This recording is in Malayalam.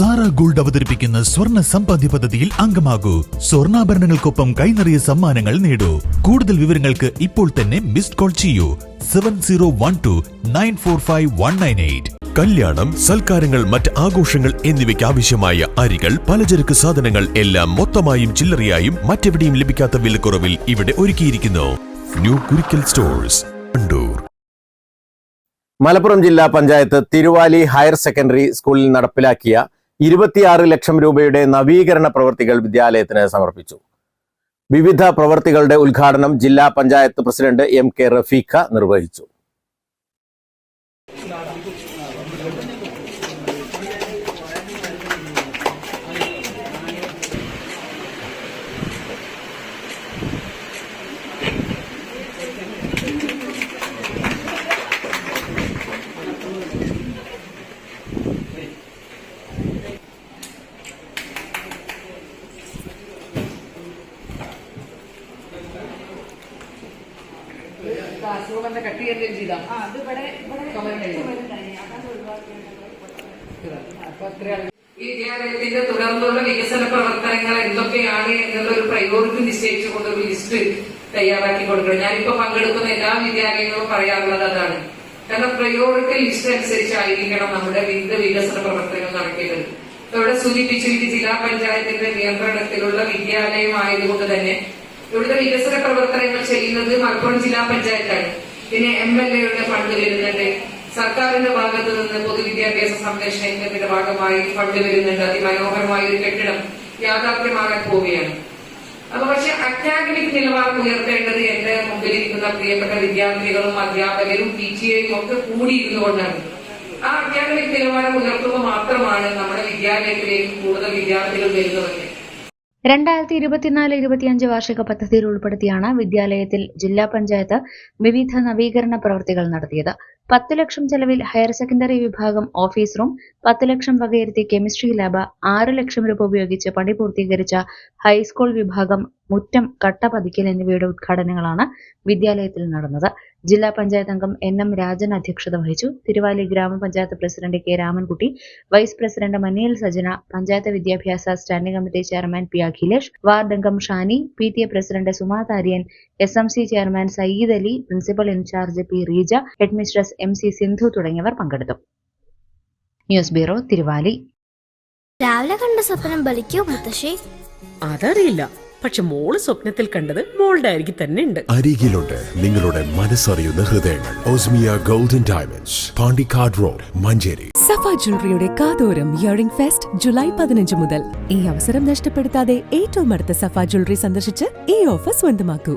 സാറ ഗോൾഡ് അവതരിപ്പിക്കുന്ന സ്വർണ സമ്പാദ്യ പദ്ധതിയിൽ അംഗമാകൂ. സ്വർണാഭരണങ്ങൾക്കൊപ്പം കൈനിറിയ സമ്മാനങ്ങൾ നേടൂ. കൂടുതൽ വിവരങ്ങൾക്ക് ഇപ്പോൾ തന്നെ മിസ്ഡ് കോൾ ചെയ്യൂ. Seven zero one two nine four five one nine eight. കല്യാണം സൽക്കാരങ്ങൾ മറ്റ് ആഘോഷങ്ങൾ എന്നിവയ്ക്ക് ആവശ്യമായ അരികൾ പലചരക്ക് സാധനങ്ങൾ എല്ലാം മൊത്തമായും ചില്ലറയായും മറ്റെവിടെയും ലഭിക്കാത്ത വിലക്കുറവിൽ ഇവിടെ ഒരുക്കിയിരിക്കുന്നു. ന്യൂ കുരിക്കൽ സ്റ്റോഴ്സ് കണ്ടൂർ മലപ്പുറം ജില്ലാ പഞ്ചായത്ത് തിരുവാലി ഹയർ സെക്കൻഡറി സ്കൂളിൽ നടപ്പിലാക്കിയ ഇരുപത്തിയാറ് ലക്ഷം രൂപയുടെ നവീകരണ പ്രവൃത്തികൾ വിദ്യാലയത്തിന് സമർപ്പിച്ചു. വിവിധ പ്രവൃത്തികളുടെ ഉദ്ഘാടനം ജില്ലാ panchayat president M K Rafeeqa നിർവഹിച്ചു. അസുഖം കട്ട് ചെയ്യുകയും ചെയ്താ അപ്പൊ അത്രയാണ് ഈ വിദ്യാലയത്തിന്റെ തുടർന്നുള്ള വികസന പ്രവർത്തനങ്ങൾ എന്തൊക്കെയാണ് എന്നുള്ള ഒരു പ്രയോറിറ്റി നിശ്ചയിച്ചുകൊണ്ട് ഒരു ലിസ്റ്റ് തയ്യാറാക്കി കൊടുക്കണം. ഞാനിപ്പോ പങ്കെടുക്കുന്ന എല്ലാ വിദ്യാലയങ്ങളും പറയാറുള്ളത് അതാണ്. കാരണം പ്രയോറിറ്റി ലിസ്റ്റ് അനുസരിച്ചായിരിക്കണം നമ്മുടെ വിവിധ വികസന പ്രവർത്തനങ്ങൾ നടക്കേണ്ടത്. ഇവിടെ സൂചിപ്പിച്ചു ഇത് ജില്ലാ പഞ്ചായത്തിന്റെ നിയന്ത്രണത്തിലുള്ള വിദ്യാലയമായതുകൊണ്ട് തന്നെ ഇവിടുത്തെ വികസന പ്രവർത്തനങ്ങൾ ചെയ്യുന്നത് മലപ്പുറം ജില്ലാ പഞ്ചായത്താണ്. പിന്നെ എം എൽ എയുടെ ഫണ്ട് വരുന്നുണ്ട്. സർക്കാരിന്റെ ഭാഗത്ത് നിന്ന് പൊതുവിദ്യാഭ്യാസ സംരക്ഷണ യജ്ഞത്തിന്റെ ഭാഗമായി ഫണ്ട് വരുന്നുണ്ട്. അതിമനോഹരമായ ഒരു കെട്ടിടം യാഥാർത്ഥ്യമാകാൻ പോവുകയാണ്. അപ്പൊ പക്ഷെ അക്കാദമിക് നിലവാരം ഉയർത്തേണ്ടത് എന്റെ മുമ്പിലിരിക്കുന്ന പ്രിയപ്പെട്ട വിദ്യാർത്ഥികളും അധ്യാപകരും പി ടി എയും ഒക്കെ കൂടിയിരുന്നുകൊണ്ടാണ് ആ അക്കാദമിക് നിലവാരം ഉയർത്തുമ്പോൾ മാത്രമാണ് നമ്മുടെ വിദ്യാലയത്തിലേക്ക് കൂടുതൽ വിദ്യാർത്ഥികൾ വരുന്നതൊക്കെ. രണ്ടായിരത്തി ഇരുപത്തിനാല് ഇരുപത്തിയഞ്ച് വാർഷിക പദ്ധതിയിൽ ഉൾപ്പെടുത്തിയാണ് വിദ്യാലയത്തിൽ ജില്ലാ പഞ്ചായത്ത് വിവിധ നവീകരണ പ്രവൃത്തികൾ നടത്തിയത്. പത്ത് ലക്ഷം ചെലവിൽ ഹയർ സെക്കൻഡറി വിഭാഗം ഓഫീസ് റൂം പത്ത് ലക്ഷം വകയിരുത്തി കെമിസ്ട്രി ലാബ് ആറ് ലക്ഷം രൂപ ഉപയോഗിച്ച് പണി പൂർത്തീകരിച്ച ഹൈസ്കൂൾ വിഭാഗം മുറ്റം കട്ട പതിക്കൽ എന്നിവയുടെ ഉദ്ഘാടനങ്ങളാണ് വിദ്യാലയത്തിൽ നടന്നത്. ജില്ലാ പഞ്ചായത്ത് അംഗം എൻ എം രാജൻ അധ്യക്ഷത വഹിച്ചു. തിരുവാലി ഗ്രാമപഞ്ചായത്ത് president K Ramankutty vice president Maniyal Sajana panchayat വിദ്യാഭ്യാസ standing committee chairman P Akhilesh ward അംഗം Shani P T A president Suma Tharyan S M C chairman Sayyid Ali principal in charge P Reeja headmistress M C Sindhu തുടങ്ങിയവർ പങ്കെടുത്തു. News bureau Thiruvali. രാവിലെ കണ്ട സ്വപ്നം ബലിക്കോ മുത്തശ്ശി? അതറിയില്ല. പക്ഷെ മോൾ സ്വപ്നത്തിൽ കണ്ടത് മോളുടെ അരികിൽ തന്നെ ഉണ്ട്. അരികിലുണ്ട് നിങ്ങളുടെ മനസ്സറിയുന്ന ഹൃദയങ്ങൾ. Osmia golden diamonds Pandikkad road Manjeri. Safa ജ്വല്ലറിയുടെ കാതോരം ഇയറിംഗ് ഫെസ്റ്റ് ജൂലൈ പതിനഞ്ച് മുതൽ. ഈ അവസരം നഷ്ടപ്പെടുത്താതെ ഏറ്റവും അടുത്ത സഫ ജ്വല്ലറി സന്ദർശിച്ച് ഈ ഓഫർ സ്വന്തമാക്കൂ.